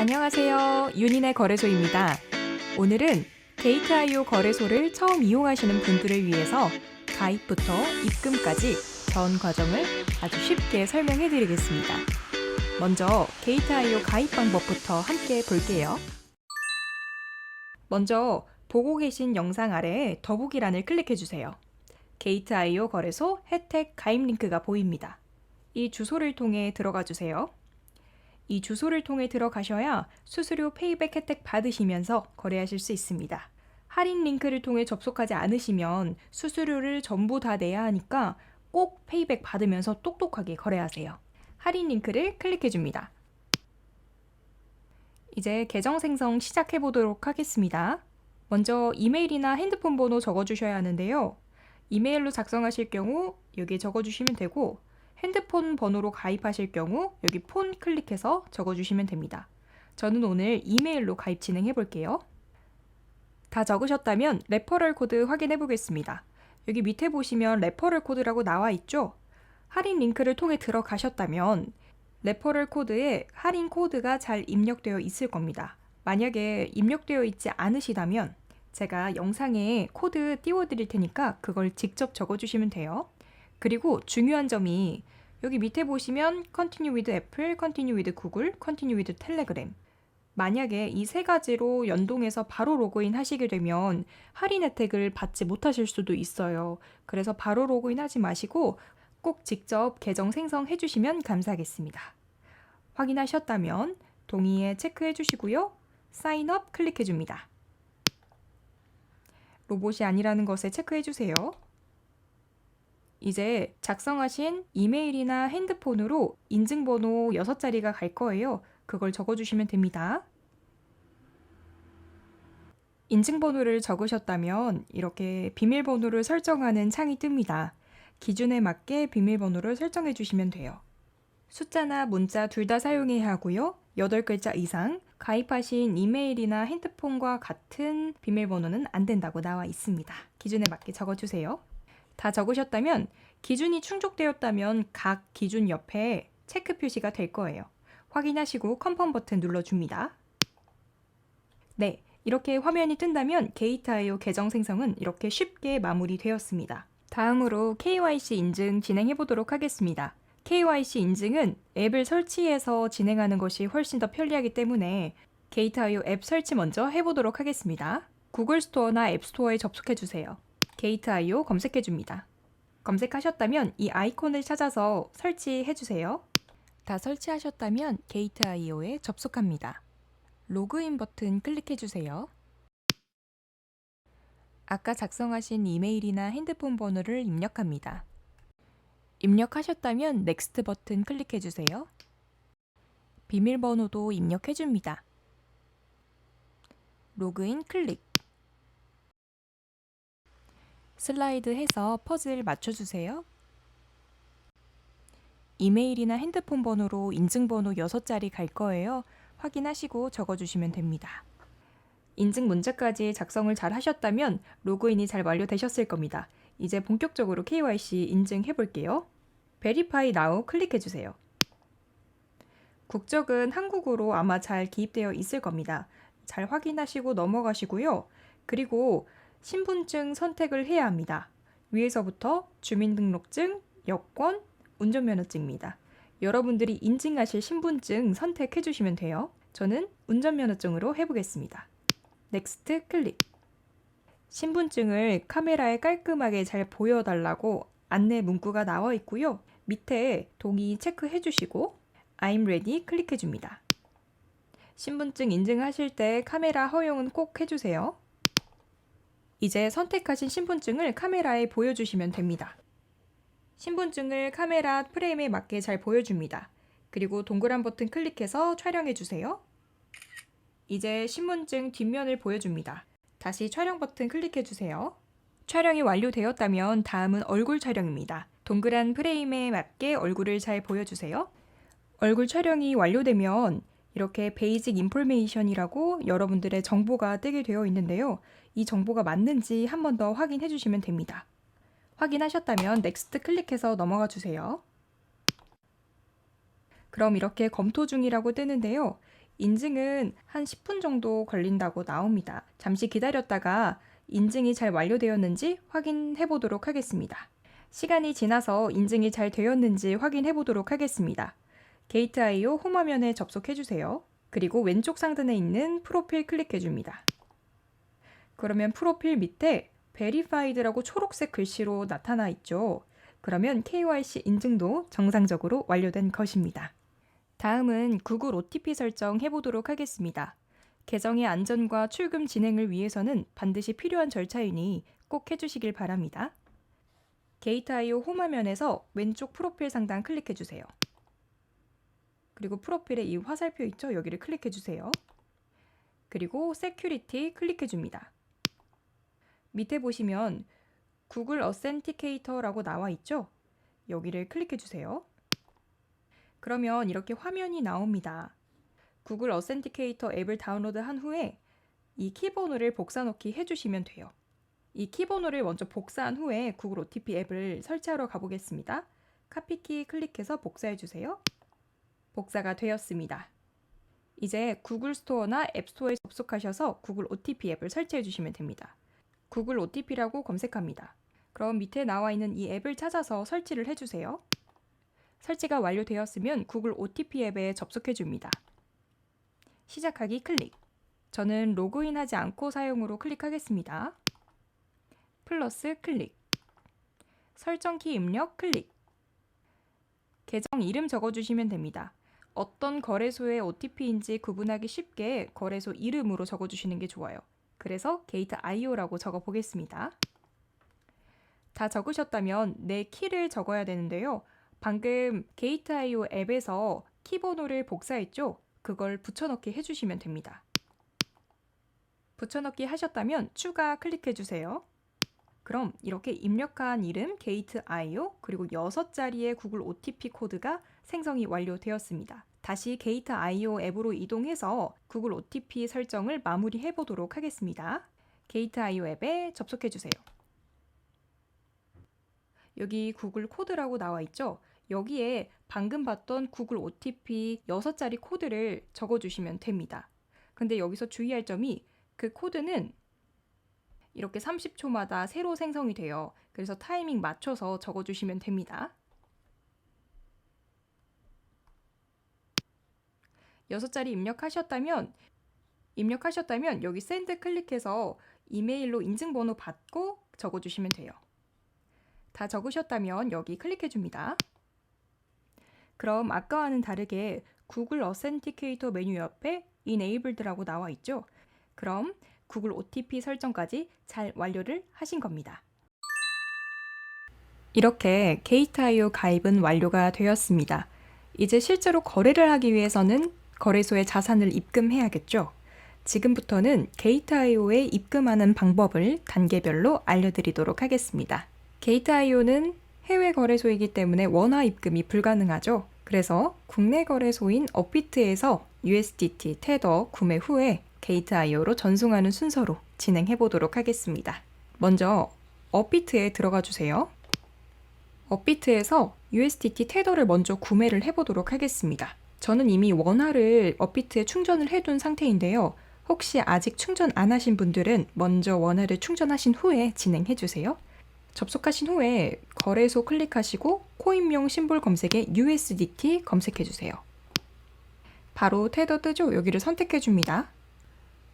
안녕하세요. 윤인의 거래소입니다. 오늘은 게이트아이오 거래소를 처음 이용하시는 분들을 위해서 가입부터 입금까지 전 과정을 아주 쉽게 설명해 드리겠습니다. 먼저 게이트아이오 가입 방법부터 함께 볼게요. 먼저 보고 계신 영상 아래에 더보기란을 클릭해 주세요. 게이트 아이오 거래소 혜택 가입 링크가 보입니다. 이 주소를 통해 들어가 주세요. 이 주소를 통해 들어가셔야 수수료 페이백 혜택 받으시면서 거래하실 수 있습니다. 할인 링크를 통해 접속하지 않으시면 수수료를 전부 다 내야 하니까 꼭 페이백 받으면서 똑똑하게 거래하세요. 할인 링크를 클릭해 줍니다. 이제 계정 생성 시작해 보도록 하겠습니다. 먼저 이메일이나 핸드폰 번호 적어 주셔야 하는데요. 이메일로 작성하실 경우 여기에 적어 주시면 되고 핸드폰 번호로 가입하실 경우 여기 폰 클릭해서 적어주시면 됩니다. 저는 오늘 이메일로 가입 진행해 볼게요. 다 적으셨다면 레퍼럴 코드 확인해 보겠습니다. 여기 밑에 보시면 레퍼럴 코드라고 나와 있죠? 할인 링크를 통해 들어가셨다면 레퍼럴 코드에 할인 코드가 잘 입력되어 있을 겁니다. 만약에 입력되어 있지 않으시다면 제가 영상에 코드 띄워드릴 테니까 그걸 직접 적어주시면 돼요. 그리고 중요한 점이 여기 밑에 보시면 Continue with Apple, Continue with Google, Continue with Telegram. 만약에 이 세 가지로 연동해서 바로 로그인 하시게 되면 할인 혜택을 받지 못하실 수도 있어요. 그래서 바로 로그인 하지 마시고 꼭 직접 계정 생성해 주시면 감사하겠습니다. 확인하셨다면 동의에 체크해 주시고요. 사인업 클릭해 줍니다. 로봇이 아니라는 것에 체크해 주세요. 이제 작성하신 이메일이나 핸드폰으로 인증번호 6자리가 갈 거예요. 그걸 적어주시면 됩니다. 인증번호를 적으셨다면 이렇게 비밀번호를 설정하는 창이 뜹니다. 기준에 맞게 비밀번호를 설정해 주시면 돼요. 숫자나 문자 둘 다 사용해야 하고요. 8글자 이상 가입하신 이메일이나 핸드폰과 같은 비밀번호는 안 된다고 나와 있습니다. 기준에 맞게 적어주세요. 다 적으셨다면 기준이 충족되었다면 각 기준 옆에 체크 표시가 될 거예요. 확인하시고 컨펌 버튼 눌러줍니다. 네, 이렇게 화면이 뜬다면 게이트아이오 계정 생성은 이렇게 쉽게 마무리되었습니다. 다음으로 KYC 인증 진행해 보도록 하겠습니다. KYC 인증은 앱을 설치해서 진행하는 것이 훨씬 더 편리하기 때문에 게이트아이오 앱 설치 먼저 해보도록 하겠습니다. 구글 스토어나 앱 스토어에 접속해 주세요. 게이트아이오 검색해 줍니다. 검색하셨다면 이 아이콘을 찾아서 설치해 주세요. 다 설치하셨다면 게이트아이오에 접속합니다. 로그인 버튼 클릭해 주세요. 아까 작성하신 이메일이나 핸드폰 번호를 입력합니다. 입력하셨다면 넥스트 버튼 클릭해 주세요. 비밀번호도 입력해 줍니다. 로그인 클릭. 슬라이드 해서 퍼즐 맞춰주세요. 이메일이나 핸드폰 번호로 인증번호 6자리 갈 거예요. 확인하시고 적어주시면 됩니다. 인증 문자까지 작성을 잘 하셨다면 로그인이 잘 완료되셨을 겁니다. 이제 본격적으로 KYC 인증해 볼게요. Verify Now 클릭해 주세요. 국적은 한국어로 아마 잘 기입되어 있을 겁니다. 잘 확인하시고 넘어가시고요. 그리고 신분증 선택을 해야 합니다. 위에서부터 주민등록증, 여권, 운전면허증입니다. 여러분들이 인증하실 신분증 선택해 주시면 돼요. 저는 운전면허증으로 해보겠습니다. 넥스트 클릭. 신분증을 카메라에 깔끔하게 잘 보여달라고 안내 문구가 나와 있고요. 밑에 동의 체크해 주시고 I'm ready 클릭해 줍니다. 신분증 인증하실 때 카메라 허용은 꼭 해주세요. 이제 선택하신 신분증을 카메라에 보여주시면 됩니다. 신분증을 카메라 프레임에 맞게 잘 보여줍니다. 그리고 동그란 버튼 클릭해서 촬영해 주세요. 이제 신분증 뒷면을 보여줍니다. 다시 촬영 버튼 클릭해 주세요. 촬영이 완료되었다면 다음은 얼굴 촬영입니다. 동그란 프레임에 맞게 얼굴을 잘 보여주세요. 얼굴 촬영이 완료되면 이렇게 베이직 인포메이션이라고 여러분들의 정보가 뜨게 되어 있는데요. 이 정보가 맞는지 한 번 더 확인해 주시면 됩니다. 확인하셨다면 넥스트 클릭해서 넘어가 주세요. 그럼 이렇게 검토 중이라고 뜨는데요. 인증은 한 10분 정도 걸린다고 나옵니다. 잠시 기다렸다가 인증이 잘 완료되었는지 확인해 보도록 하겠습니다. 시간이 지나서 인증이 잘 되었는지 확인해 보도록 하겠습니다. 게이트.io 홈 화면에 접속해 주세요. 그리고 왼쪽 상단에 있는 프로필 클릭해 줍니다. 그러면 프로필 밑에 Verified라고 초록색 글씨로 나타나 있죠. 그러면 KYC 인증도 정상적으로 완료된 것입니다. 다음은 구글 OTP 설정 해보도록 하겠습니다. 계정의 안전과 출금 진행을 위해서는 반드시 필요한 절차이니 꼭 해주시길 바랍니다. 게이트.io 홈 화면에서 왼쪽 프로필 상단 클릭해 주세요. 그리고 프로필에 이 화살표 있죠? 여기를 클릭해 주세요. 그리고 세큐리티 클릭해 줍니다. 밑에 보시면 구글 어센티케이터라고 나와 있죠? 여기를 클릭해 주세요. 그러면 이렇게 화면이 나옵니다. 구글 어센티케이터 앱을 다운로드한 후에 이 키번호를 복사 넣기 해주시면 돼요. 이 키번호를 먼저 복사한 후에 구글 OTP 앱을 설치하러 가보겠습니다. 카피키 클릭해서 복사해 주세요. 복사가 되었습니다. 이제 구글 스토어나 앱 스토어에 접속하셔서 구글 OTP 앱을 설치해 주시면 됩니다. 구글 OTP라고 검색합니다. 그럼 밑에 나와 있는 이 앱을 찾아서 설치를 해주세요. 설치가 완료되었으면 구글 OTP 앱에 접속해 줍니다. 시작하기 클릭. 저는 로그인하지 않고 사용으로 클릭하겠습니다. 플러스 클릭. 설정 키 입력 클릭. 계정 이름 적어주시면 됩니다. 어떤 거래소의 OTP인지 구분하기 쉽게 거래소 이름으로 적어주시는 게 좋아요. 그래서 게이트.io라고 적어 보겠습니다. 다 적으셨다면 내 키를 적어야 되는데요. 방금 게이트.io 앱에서 키 번호를 복사했죠? 그걸 붙여넣기 해주시면 됩니다. 붙여넣기 하셨다면 추가 클릭해 주세요. 그럼 이렇게 입력한 이름 게이트.io 그리고 6자리의 구글 OTP 코드가 생성이 완료되었습니다. 다시 게이트.io 앱으로 이동해서 구글 OTP 설정을 마무리해 보도록 하겠습니다. 게이트.io 앱에 접속해 주세요. 여기 구글 코드라고 나와 있죠? 여기에 방금 봤던 구글 OTP 6자리 코드를 적어 주시면 됩니다. 근데 여기서 주의할 점이 그 코드는 이렇게 30초마다 새로 생성이 돼요. 그래서 타이밍 맞춰서 적어 주시면 됩니다. 6자리 입력하셨다면 입력하셨다면 여기 샌드 클릭해서 이메일로 인증번호 받고 적어주시면 돼요. 다 적으셨다면 여기 클릭해 줍니다. 그럼 아까와는 다르게 구글 어센티케이터 메뉴 옆에 Enabled라고 나와 있죠. 그럼 구글 OTP 설정까지 잘 완료를 하신 겁니다. 이렇게 게이트.io 가입은 완료가 되었습니다. 이제 실제로 거래를 하기 위해서는 거래소에 자산을 입금해야겠죠. 지금부터는 게이트.io에 입금하는 방법을 단계별로 알려드리도록 하겠습니다. 게이트.io는 해외 거래소이기 때문에 원화 입금이 불가능하죠. 그래서 국내 거래소인 업비트에서 USDT 테더 구매 후에 게이트.io로 전송하는 순서로 진행해 보도록 하겠습니다. 먼저 업비트에 들어가 주세요. 업비트에서 USDT 테더를 먼저 구매를 해 보도록 하겠습니다. 저는 이미 원화를 업비트에 충전을 해둔 상태인데요. 혹시 아직 충전 안 하신 분들은 먼저 원화를 충전하신 후에 진행해 주세요. 접속하신 후에 거래소 클릭하시고 코인명 심볼 검색에 USDT 검색해 주세요. 바로 테더 뜨죠? 여기를 선택해 줍니다.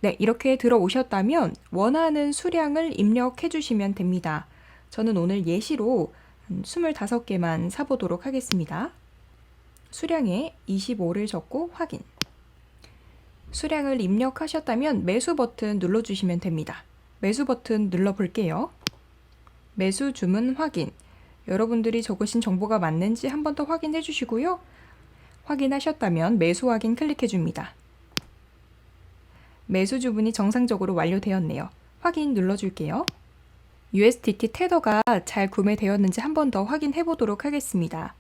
네, 이렇게 들어오셨다면 원하는 수량을 입력해 주시면 됩니다. 저는 오늘 예시로 25개만 사보도록 하겠습니다. 수량에 25를 적고 확인. 수량을 입력하셨다면 매수 버튼 눌러주시면 됩니다. 매수 버튼 눌러볼게요. 매수 주문 확인. 여러분들이 적으신 정보가 맞는지 한 번 더 확인해 주시고요. 확인하셨다면 매수 확인 클릭해 줍니다. 매수 주문이 정상적으로 완료되었네요. 확인 눌러줄게요. USDT 테더가 잘 구매되었는지 한 번 더 확인해 보도록 하겠습니다.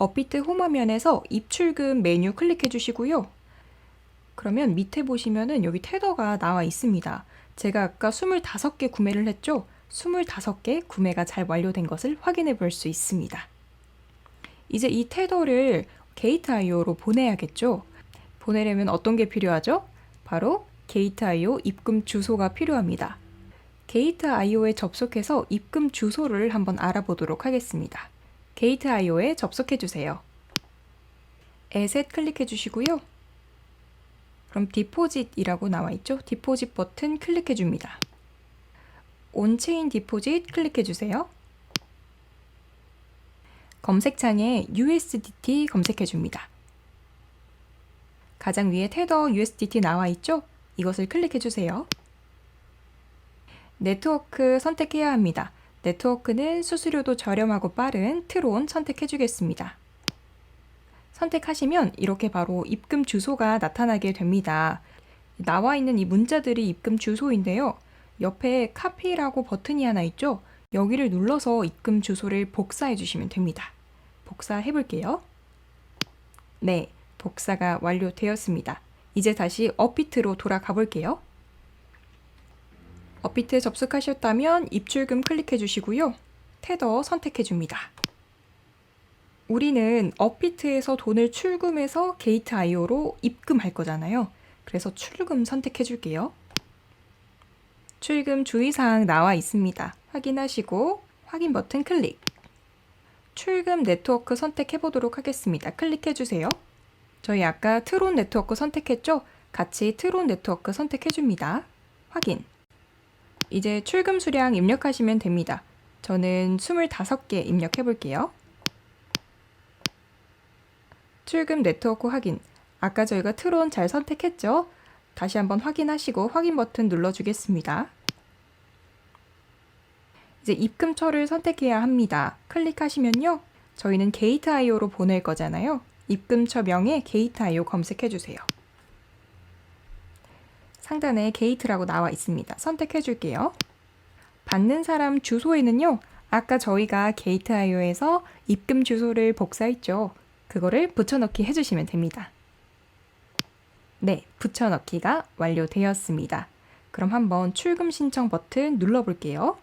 업비트 홈 화면에서 입출금 메뉴 클릭해 주시고요. 그러면 밑에 보시면은 여기 테더가 나와 있습니다. 제가 아까 25개 구매를 했죠? 25개 구매가 잘 완료된 것을 확인해 볼 수 있습니다. 이제 이 테더를 게이트.io로 보내야겠죠? 보내려면 어떤 게 필요하죠? 바로 게이트.io 입금 주소가 필요합니다. 게이트.io에 접속해서 입금 주소를 한번 알아보도록 하겠습니다. 게이트.io에 접속해 주세요. 에셋 클릭해 주시고요. 그럼 디포짓이라고 나와 있죠? 디포짓 버튼 클릭해 줍니다. 온체인 디포짓 클릭해 주세요. 검색창에 USDT 검색해 줍니다. 가장 위에 테더 USDT 나와 있죠? 이것을 클릭해 주세요. 네트워크 선택해야 합니다. 네트워크는 수수료도 저렴하고 빠른 트론 선택해 주겠습니다. 선택하시면 이렇게 바로 입금 주소가 나타나게 됩니다. 나와 있는 이 문자들이 입금 주소인데요. 옆에 카피라고 버튼이 하나 있죠? 여기를 눌러서 입금 주소를 복사해 주시면 됩니다. 복사해 볼게요. 네, 복사가 완료되었습니다. 이제 다시 업비트로 돌아가 볼게요. 업비트에 접속하셨다면 입출금 클릭해 주시고요. 테더 선택해 줍니다. 우리는 업비트에서 돈을 출금해서 게이트.io로 입금할 거잖아요. 그래서 출금 선택해 줄게요. 출금 주의사항 나와 있습니다. 확인하시고 확인 버튼 클릭. 출금 네트워크 선택해 보도록 하겠습니다. 클릭해 주세요. 저희 아까 트론 네트워크 선택했죠? 같이 트론 네트워크 선택해 줍니다. 확인. 이제 출금 수량 입력하시면 됩니다. 저는 25개 입력해 볼게요. 출금 네트워크 확인. 아까 저희가 트론 잘 선택했죠? 다시 한번 확인하시고 확인 버튼 눌러주겠습니다. 이제 입금처를 선택해야 합니다. 클릭하시면요. 저희는 게이트.io로 보낼 거잖아요. 입금처 명에 게이트.io 검색해 주세요. 상단에 게이트라고 나와 있습니다. 선택해 줄게요. 받는 사람 주소에는요. 아까 저희가 게이트.io에서 입금 주소를 복사했죠. 그거를 붙여넣기 해주시면 됩니다. 네, 붙여넣기가 완료되었습니다. 그럼 한번 출금 신청 버튼 눌러볼게요.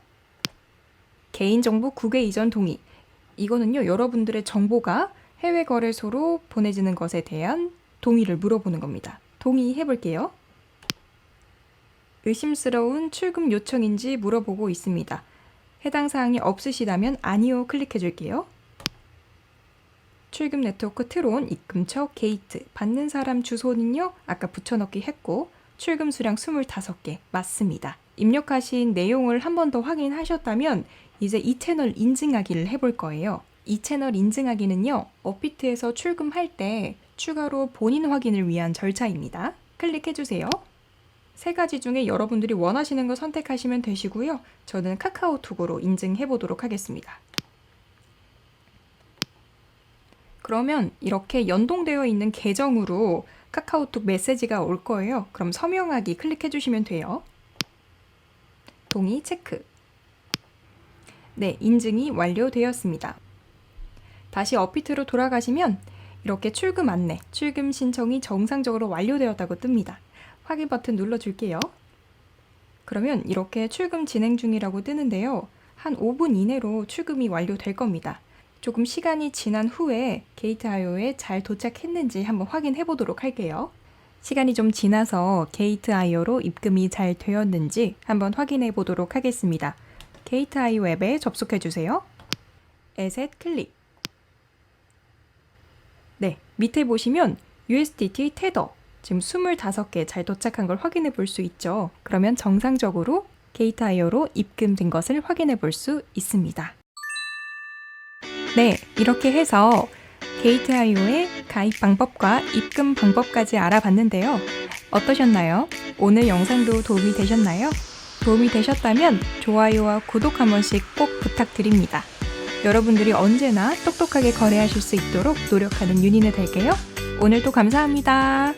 개인정보 국외 이전 동의. 이거는요, 여러분들의 정보가 해외 거래소로 보내지는 것에 대한 동의를 물어보는 겁니다. 동의해 볼게요. 의심스러운 출금 요청인지 물어보고 있습니다. 해당 사항이 없으시다면 아니요 클릭해 줄게요. 출금 네트워크 트론 입금처 게이트 받는 사람 주소는요 아까 붙여넣기 했고 출금 수량 25개 맞습니다. 입력하신 내용을 한 번 더 확인하셨다면 이제 이 채널 인증하기를 해볼 거예요. 이 채널 인증하기는요 업비트에서 출금할 때 추가로 본인 확인을 위한 절차입니다. 클릭해 주세요. 세 가지 중에 여러분들이 원하시는 거 선택하시면 되시고요. 저는 카카오톡으로 인증해 보도록 하겠습니다. 그러면 이렇게 연동되어 있는 계정으로 카카오톡 메시지가 올 거예요. 그럼 서명하기 클릭해 주시면 돼요. 동의 체크. 네, 인증이 완료되었습니다. 다시 업비트로 돌아가시면 이렇게 출금 안내, 출금 신청이 정상적으로 완료되었다고 뜹니다. 확인 버튼 눌러줄게요. 그러면 이렇게 출금 진행 중이라고 뜨는데요. 한 5분 이내로 출금이 완료될 겁니다. 조금 시간이 지난 후에 게이트.io에 잘 도착했는지 한번 확인해 보도록 할게요. 시간이 좀 지나서 게이트.io로 입금이 잘 되었는지 한번 확인해 보도록 하겠습니다. 게이트.io 앱에 접속해 주세요. 에셋 클릭. 네, 밑에 보시면 USDT 테더 지금 25개 잘 도착한 걸 확인해 볼 수 있죠. 그러면 정상적으로 게이트.io로 입금된 것을 확인해 볼 수 있습니다. 네, 이렇게 해서 게이트.io의 가입 방법과 입금 방법까지 알아봤는데요. 어떠셨나요? 오늘 영상도 도움이 되셨나요? 도움이 되셨다면 좋아요와 구독 한 번씩 꼭 부탁드립니다. 여러분들이 언제나 똑똑하게 거래하실 수 있도록 노력하는 윤희는 될게요. 오늘도 감사합니다.